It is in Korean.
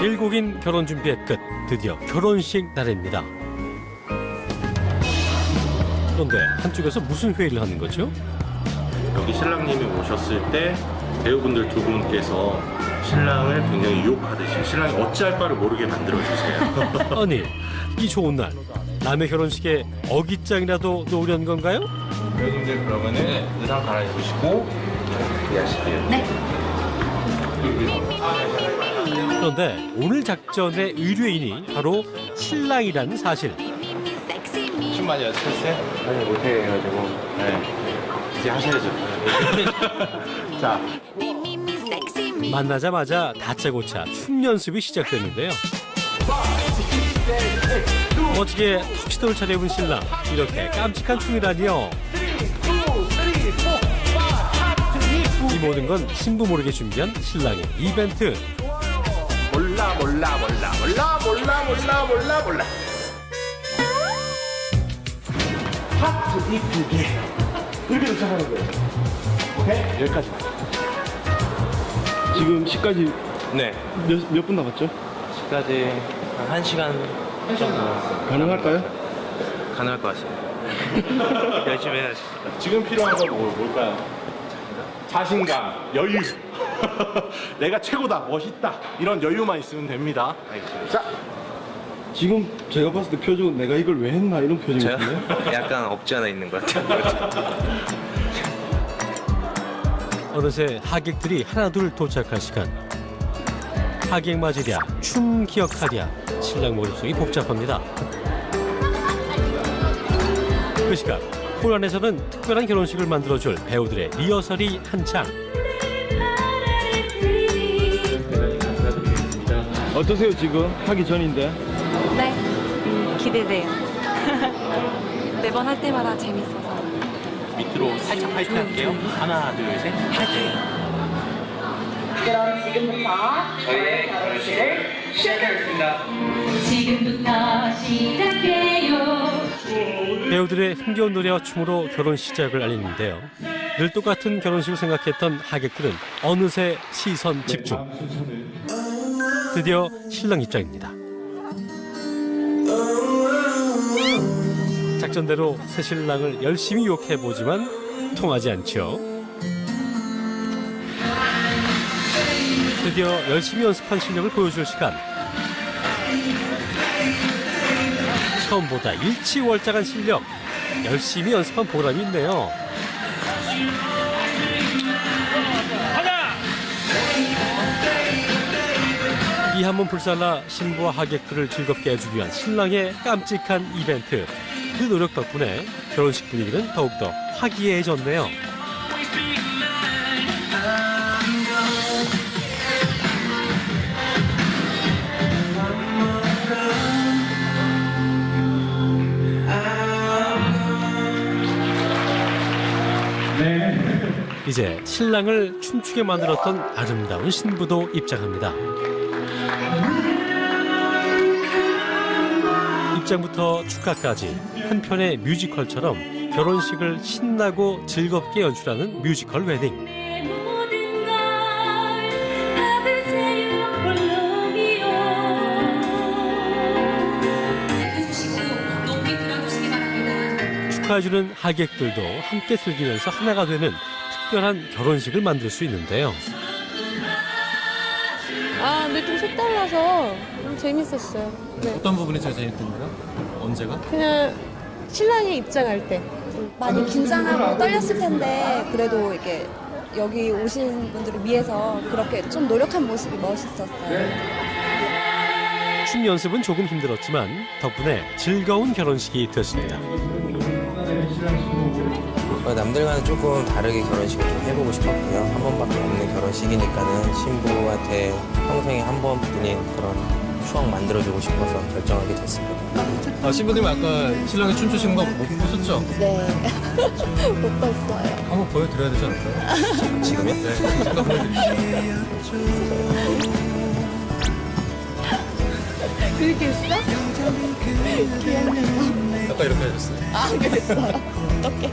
길고 긴 결혼 준비의 끝 드디어 결혼식 날입니다. 그런데 한쪽에서 무슨 회의를 하는 거죠? 여기 신랑님이 오셨을 때 배우분들 두 분께서 신랑을 굉장히 유혹하듯이 신랑이 어찌할 바를 모르게 만들어 주세요. 아니 이 좋은 날 남의 결혼식에 어깃장이라도 놓으려는 건가요? 배우분들 그러면은 의상 갈아입으시고 준비하실게요. 그런데 오늘 작전의 의뢰인이 바로 신랑이라는 사실. 춤 많이 연습했어요? 아니 못해 해가지고 네. 이제 하셔야죠. 자 만나자마자 다짜고짜 춤 연습이 시작됐는데요. 멋지게 턱시도를 차려입은 신랑 이렇게 깜찍한 춤이라니요. 이 모든 건 신부 모르게 준비한 신랑의 이벤트. 몰라 몰라 몰라 몰라 몰라 몰라 몰라 몰라. 하트 이쁘게 이렇게 도착하는 거예요. 오케이 여기까지. 지금 10까지 네. 몇, 몇 분 남았죠? 까지 한 1시간 정도 가능할까요? 가능할 것 같습니다. 열심히 해야지. 지금 필요한 건 뭐, 뭘까요? 자신감, 여유. 내가 최고다, 멋있다. 이런 여유만 있으면 됩니다. 알겠습니다. 자, 지금 제가 봤을 때 표정은 내가 이걸 왜 했나 이런 표정이 저요? 같은데 약간 없지 않아 있는 것 같아요. 어느새 하객들이 하나둘 도착할 시간. 하객 맞으랴, 춤 기억하랴, 신랑 머릿속이 복잡합니다. 그 시각, 홀 안에서는 특별한 결혼식을 만들어줄 배우들의 리허설이 한창. 어떠세요 지금 하기 전인데 네, 음, 기대돼요. 매번 할 때마다 재밌어서. 밑으로 살짝 파이팅 할게요. 하나, 둘, 셋. 파이팅. 지금부터 시작돼요. 배우들의 흥겨운 노래와 춤으로 결혼 시작을 알리는데요. 늘 똑같은 결혼식을 생각했던 하객들은 어느새 시선 집중. 드디어 신랑 입장입니다. 작전대로 새 신랑을 열심히 유혹해 보지만 통하지 않죠. 드디어 열심히 연습한 실력을 보여줄 시간. 처음보다 일치월장한 실력. 열심히 연습한 보람이 있네요. 이한번 불살라 신부와 하객들을 즐겁게 해주기 위한 신랑의 깜찍한 이벤트. 그 노력 덕분에 결혼식 분위기는 더욱더 화기애애해졌네요. 이제 신랑을 춤추게 만들었던 아름다운 신부도 입장합니다. 입장부터 축하까지 한 편의 뮤지컬처럼 결혼식을 신나고 즐겁게 연출하는 뮤지컬 웨딩. 축하해주는 하객들도 함께 즐기면서 하나가 되는 특별한 결혼식을 만들 수 있는데요. 아, 근데 좀 색달라서 좀 재밌었어요. 네. 어떤 부분이 제일 재밌던가요? 언제가? 그냥 신랑이 입장할 때. 많이 긴장하고 떨렸을 텐데 그래도 이게 여기 오신 분들을 위해서 그렇게 좀 노력한 모습이 멋있었어요. 춤 연습은 조금 힘들었지만 덕분에 즐거운 결혼식이 됐습니다. 어, 남들과는 조금 다르게 결혼식을 좀 해보고 싶었고요. 한 번밖에 없는 결혼식이니까는 신부한테 평생에 한 번뿐인 그런 추억 만들어주고 싶어서 결정하게 됐습니다. 아, 신부님 아까 신랑이 춤추신 거 못 보셨죠? 네. 못 봤어요. 한번 보여드려야 되지 않을까요? 지금요? 네, 잠깐 보여드릴게요. 그렇게 했어? 아까 이렇게 하셨어요. 아, 그랬어요. 어떡해.